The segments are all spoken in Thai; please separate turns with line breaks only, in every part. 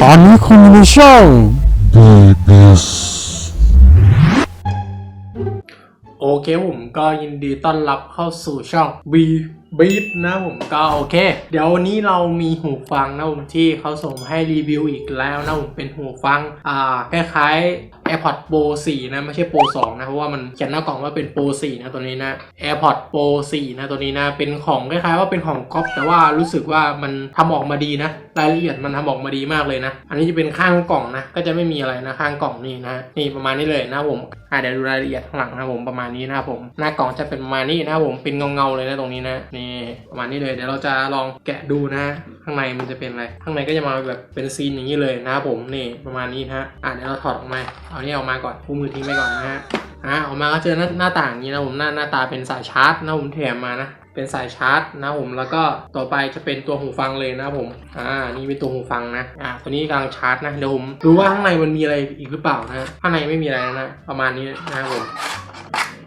ตอนนี้คุณอยู่ในช่อง BBS
โอเคผมก็ยินดีต้อนรับเข้าสู่ช่อง B Beat นะผมก็โอเค เดี๋ยววันนี้เรามีหูฟังนะผมที่เขาส่งให้รีวิวอีกแล้วนะผมเป็นหูฟังอ่าคล้ายๆ AirPods Pro 4 นะไม่ใช่ Pro 2 นะ เพราะว่ามันเขียนหน้ากล่องว่าเป็น Pro 4 นะตัวนี้นะ AirPods Pro 4 นะตัวนี้นะ เป็นของคล้ายๆว่าเป็นของก๊อปแต่ว่ารู้สึกว่ามันทำออกมาดีนะ รายละเอียดมันทำออกมาดีมากเลยนะ อันนี้จะเป็นข้างกล่องนะ ก็จะไม่มีอะไรนะข้างกล่องนี่นะนี่ประมาณนี้เลยนะผมอ่าเดี๋ยวดูรายละเอียดข้างหลังนะผมประมาณนี้นะผมหน้ากล่องจะเป็นประมาณนี้นะผมเป็นเงาๆเลยนะตรงนี้นะนี่ประมาณนี้เลยเดี๋ยวเราจะลองแกะดูนะข้างในมันจะเป็นอะไรข้างในก็จะมาแบบเป็นซีนอย่างนี้เลยนะครับผมนี่ประมาณนี้นะฮะอะเดี๋ยวเราถอดออกมาเอานี่ออกมาก่อนคู่มือทิ้งไปก่อนนะฮะอะออกมาก็เจอหน้าหน้าต่างอย่างนี้นะผมหน้าหน้าตาเป็นสายชาร์จนะผมแถมมานะเป็นสายชาร์จนะผมแล้วก็ต่อไปจะเป็นตัวหูฟังเลยนะผมอ่านี่เป็นตัวหูฟังนะอ่าตัวนี้กำลังชาร์จนะเดี๋ยวผมดูว่าข้างในมันมีอะไรอีกหรือเปล่านะข้างในไม่มีอะไรนะประมาณนี้นะครับผม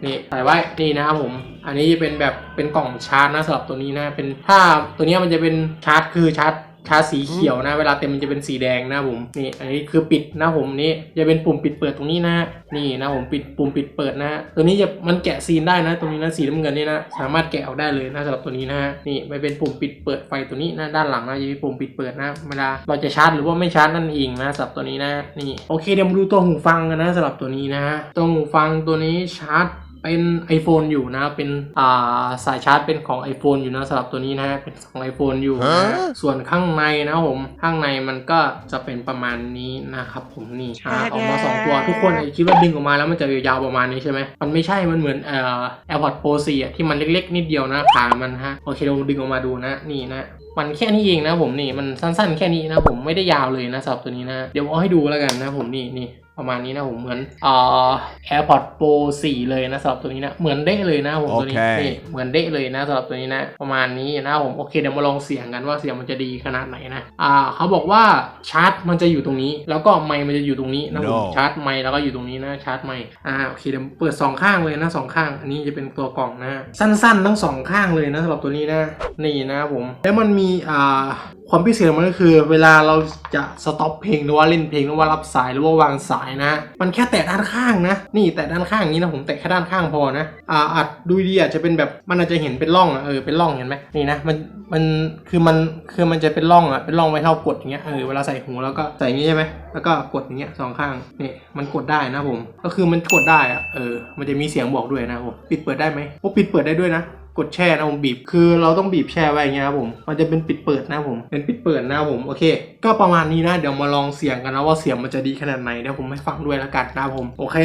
นี่ใส่ไว้นี่นะครับผม อันนี้จะเป็นแบบเป็นกล่องชาร์จนะสำหรับตัวนี้นะเป็นถ้าตัวเนี้ยมันจะเป็นชาร์จคือชาร์จชาร์จสีเขียวนะ เวลาเต็มมันจะเป็นสีแดงนะผมนี่อันนี้คือปิดนะผมนี่จะเป็นปุ่มปิดเปิดตรงนี้นะนี่นะผมปิดปุ่มปิดเปิดนะตัวนี้จะมันแกะซีนได้นะ ตรงนี้นะสีน้ำเงินนี่นะสามารถแกะออกได้เลยนะสำหรับตัวนี้นะฮะนี่มันเป็นปุ่มปิดเปิดไฟตัวนี้นะด้านหลังนะจะมีปุ่มปิดเปิดนะเวลาเราจะชาร์จหรือว่าไม่ชาร์จนั่นเองนะสำหรับตัวนี้นะนี่โอเคเดี๋ยวมาดูตัวหูฟังกันนะสำหรับตัวนี้นะฮะตัวหูฟังตัวนี้ชาร์จ เป็น iPhone อยู่นะ เป็นอ่าสายชาร์จเป็นของ iPhone อยู่นะสำหรับตัวนี้นะเป็นของ iPhone อยู่นะส่วนข้างในนะผมข้างในมันก็จะเป็นประมาณนี้นะครับผมนี่อ่าออกมาสองตัวทุกคนอาจจะคิดว่าดึงออกมาแล้วมันจะยาวๆประมาณนี้ใช่ไหมมันไม่ใช่มันเหมือนเอ่อ AirPods Pro 4อะที่มันเล็กๆนิดเดียวนะขามันฮะโอเคเราดึงออกมาดูนะนี่นะมันแค่นี้เองนะผมนี่มันสั้นๆ แค่นี้นะผมไม่ได้ยาวเลยนะสำหรับตัวนี้นะเดี๋ยวเอาให้ดูแล้วกันนะผมนี่นี่ ประมาณนี้นะผมเหมือนเอ่อ AirPods Pro 4 เลยนะสำหรับตัวนี้นะเหมือนเด้เลยนะผมตัวนี้
โอเค
นี่เหมือนเด้เลยนะสำหรับตัวนี้นะประมาณนี้นะผมโอเคเดี๋ยวมาลองเสียงกันว่าเสียงมันจะดีขนาดไหนนะอ่าเขาบอกว่าชาร์จมันจะอยู่ตรงนี้ แล้วก็ไมค์มันจะอยู่ตรงนี้นะผม
No
ชาร์จไมค์แล้วก็อยู่ตรงนี้นะชาร์จไมค์อ่าโอเคเดี๋ยวเปิดสองข้างเลยนะสองข้าง อันนี้จะเป็นตัวกล่องนะสั้นๆ ทั้งสองข้างเลยนะสำหรับตัวนี้นะนี่นะผมแล้วมันมีอ่าความพิเศษมันก็คือ เวลาเราจะสต็อปเพลงหรือว่าเล่นเพลงหรือว่ารับสายหรือว่าวางสายนะ มันแค่แตะด้านข้างนะ นี่แตะด้านข้างอย่างนี้นะผมแตะแค่ด้านข้างพอนะอ่าอาจดูดีอาจจะเป็นแบบมันอาจจะเห็นเป็นร่องอะเออเป็นร่องเห็นไหมนี่นะมันมันคือมันคือมันจะเป็นร่องอะเป็นร่องไว้เท่ากดอย่างเงี้ยเออเวลาใส่หูแล้วก็ใส่อย่างงี้ใช่ไหมแล้วก็กดอย่างเงี้ยสองข้างนี่มันกดได้นะผมก็คือมันกดได้อะเออมันจะมีเสียงบอกด้วยนะผมปิดเปิดได้ไหมโอ้ปิดเปิดได้ด้วยนะ กดแช่นะผมบีบ คือเราต้องบีบแช่ไว้อย่างเงี้ยครับผม มันจะเป็นปิดเปิดนะผม เป็นปิดเปิดนะผม โอเค ก็ประมาณนี้นะ เดี๋ยวมาลองเสียงกันนะว่าเสียงมันจะดีขนาดไหนเดี๋ยวผมให้ฟังด้วยแล้วกันนะผม โอเค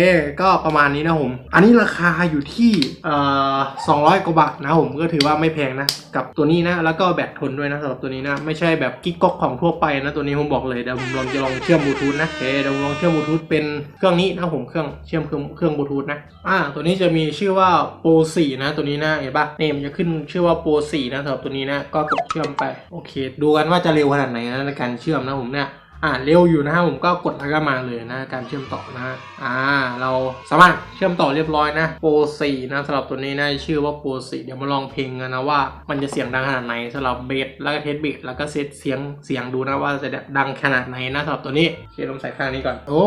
ก็ประมาณนี้นะผม อันนี้ราคาอยู่ที่เอ่อ200กว่าบาทนะผม ก็ถือว่าไม่แพงนะ กับตัวนี้นะ แล้วก็แบตทนด้วยนะสำหรับตัวนี้นะ ไม่ใช่แบบกิ๊กก๊อกของทั่วไปนะตัวนี้ผมบอกเลยเดี๋ยวผมลองจะลองเชื่อมบลูทูธนะโอเคเดี๋ยวผมลองเชื่อมบลูทูธเป็นเครื่องนี้นะผมเครื่องเชื่อมเครื่องเครื่องบลูทูธนะ อ่า ตัวนี้จะมีชื่อว่า Pro 4นะตัวนี้นะเห็นปะนี่มันจะขึ้นชื่อว่า Pro 4นะสำหรับตัวนี้นะ ก็กดเชื่อมไป โอเค ดูกันว่าจะเร็วขนาดไหนนะในการเชื่อมนะผมเนี่ยอ่าเร็วอยู่นะครับผมก็กดแล้วก็มาเลยนะการเชื่อมต่อนะอ่าเราสามารถเชื่อมต่อเรียบร้อยนะ Pro 4นะสำหรับตัวนี้นะชื่อว่า Pro 4เดี๋ยวมาลองเพลงกันนะว่า มันจะเสียงดังขนาดไหนสำหรับเบสแล้วก็เทสเบสแล้วก็เซตเสียงเสียงดูนะว่าจะดังขนาดไหนนะสำหรับตัวนี้โอเคลองใส่ข้างนี้ก่อนโอ้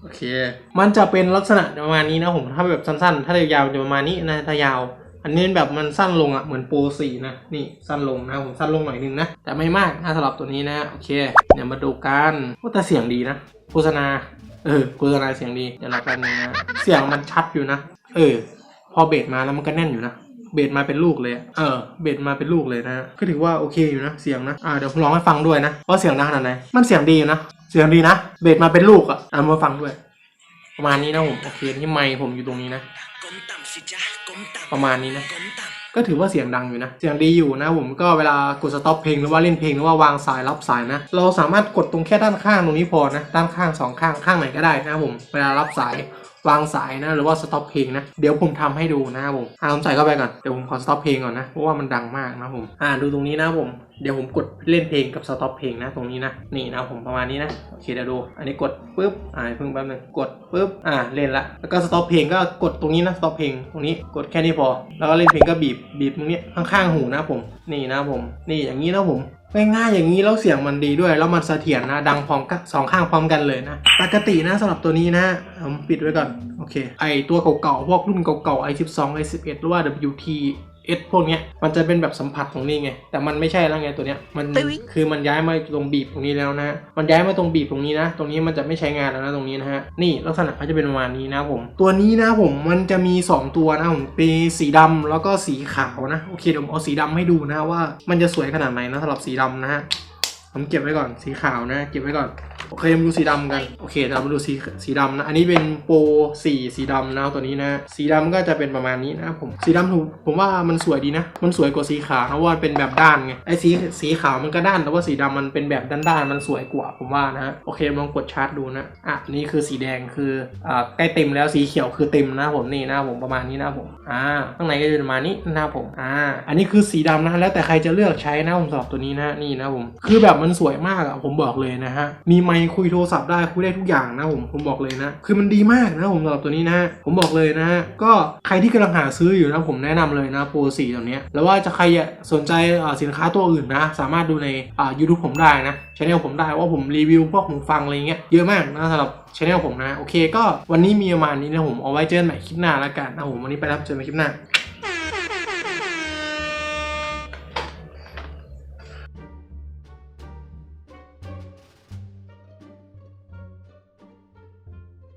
โอเค มันจะเป็นลักษณะประมาณนี้นะผมถ้าแบบสั้นๆ ถ้ายาวๆจะประมาณนี้นะถ้ายาว อันนี้แบบมันสั้นลงอะเหมือนโปรสี่นะนี่สั้นลงนะผมสั้นลงหน่อยนึงนะแต่ไม่มากนะสำหรับตัวนี้นะโอเคเดี๋ยวมาดูกันว่าแต่เสียงดีนะโฆษณาเออโฆษณาเสียงดีเดี๋ยวเรากันนะเสียงมันชัดอยู่นะเออ พอเบสมาแล้วมันก็แน่นอยู่นะเบสมาเป็นลูกเลย เออ เบสมาเป็นลูกเลยนะ ก็ถือว่าโอเคอยู่นะ เสียงนะ อ่า เดี๋ยวผมลองให้ฟังด้วยนะว่าเสียงดังขนาดไหน มันเสียงดีอยู่นะ เสียงดีนะ เบสมาเป็นลูกอะอะมาฟังด้วย ประมาณนี้นะผม โอเคที่ไมค์ผมอยู่ตรงนี้นะ ประมาณนี้นะ ก็ถือว่าเสียงดังอยู่นะ เสียงดีอยู่นะ ผมก็เวลากดสต็อปเพลงหรือว่าเล่นเพลงหรือว่าวางสายรับสายนะ เราสามารถกดตรงแค่ด้านข้างตรงนี้พอนะ ด้านข้างสองข้างข้างไหนก็ได้นะผม เวลารับสายวางสายนะหรือว่าสต็อปเพลงนะ เดี๋ยวผมทำให้ดูนะครับผมอ่าผมใส่เข้าไปก่อน เดี๋ยวผมขอสต็อปเพลงก่อนนะ เพราะว่ามันดังมากนะผม อ่าดูตรงนี้นะผม เดี๋ยวผมกดเล่นเพลงกับสต็อปเพลงนะตรงนี้นะ นี่นะผมประมาณนี้นะ โอเคเดี๋ยวดู อันนี้กดปุ๊บ อ่าเพิ่งแป๊บนึง กดปุ๊บ อ่าเล่นละ แล้วก็สต็อปเพลงก็กดตรงนี้นะสต็อปเพลงตรงนี้ กดแค่นี้พอ แล้วก็เล่นเพลงก็บีบ บีบตรงนี้ข้างๆหูนะผม นี่นะผม นี่อย่างนี้นะผมง่ายๆอย่างนี้แล้วเสียงมันดีด้วย แล้วมันเสถียรนะ ดังพร้อมกันสองข้างพร้อมกันเลยนะ ปกตินะสำหรับตัวนี้นะผมปิดไว้ก่อน โอเค ไอตัวเก่าๆ พวกรุ่นเก่าๆ i12 i11 หรือว่า WT S พวกเนี้ยมันจะเป็นแบบสัมผัสตรงนี้ไง แต่มันไม่ใช่แล้วไงตัวเนี้ยมันคือมันย้ายมาตรงบีบตรงนี้แล้วนะมันย้ายมาตรงบีบตรงนี้นะ ตรงนี้มันจะไม่ใช้งานแล้วนะตรงนี้นะฮะนี่ลักษณะเขาจะเป็นประมาณนี้นะผม ตัวนี้นะผมมันจะมี 2 ตัวนะผมเป็นสีดำแล้วก็สีขาวนะโอเคเดี๋ยวผมเอาสีดำให้ดูนะว่า มันจะสวยขนาดไหนนะสำหรับสีดำนะฮะผมเก็บไว้ก่อนสีขาวนะ เก็บไว้ก่อน โอเคมาดูสีดำกัน โอเคเรามาดูสีสีดำนะ อันนี้เป็นโปรสีสีดำนะตัวนี้นะ สีดำก็จะเป็นประมาณนี้นะครับผม สีดำผมผมว่ามันสวยดีนะ มันสวยกว่าสีขาวเพราะว่าเป็นแบบด้านไง ไอ้สีสีขาวมันก็ด้านแต่ว่าสีดำมันเป็นแบบด้านๆมันสวยกว่าผมว่านะโอเคลองกดชาร์จดูนะ อะนี่คือสีแดงคืออ่าใกล้เต็มแล้วสีเขียวคือเต็มนะผมนี่นะผมประมาณนี้นะผมอ่าข้างในก็จะประมาณนี้นะครับผมอ่าอันนี้คือสีดำนะแล้วแต่ใครจะเลือกใช้นะผมสำหรับตัวนี้นะนี่นะผมคือแบบมันสวยมากอะผมบอกเลยนะฮะมีไมค์คุยโทรศัพท์ได้คุยได้ทุกอย่างนะผมผมบอกเลยนะ คือมันดีมากนะผมสำหรับตัวนี้นะผมบอกเลยนะก็ใครที่กำลังหาซื้ออยู่นะผมแนะนำเลยนะโปรสีตัวนี้แล้วว่าจะใครสนใจสินค้าตัวอื่นนะ สามารถดูในอ่า YouTube ผมได้นะช anel ผมได้ว่าผมรีวิวพวกหูฟังอะไรเงี้ยเยอะมากนะสำหรับช anel ผมนะ โอเคก็วันนี้มีประมาณนี้นะผมเอาไว้เจอกันใหม่คลิปหน้าแล้วกันนะผมวันนี้ไปรับเจอกันใหม่คลิปหน้า